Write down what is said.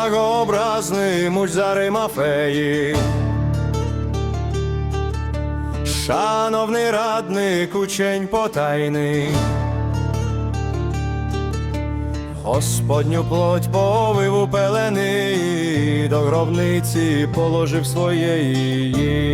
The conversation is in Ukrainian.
благообразний муж зари Мафеї. Шановний радник, учень потайний, Господню плоть повив у пелени, до гробниці положив своєї.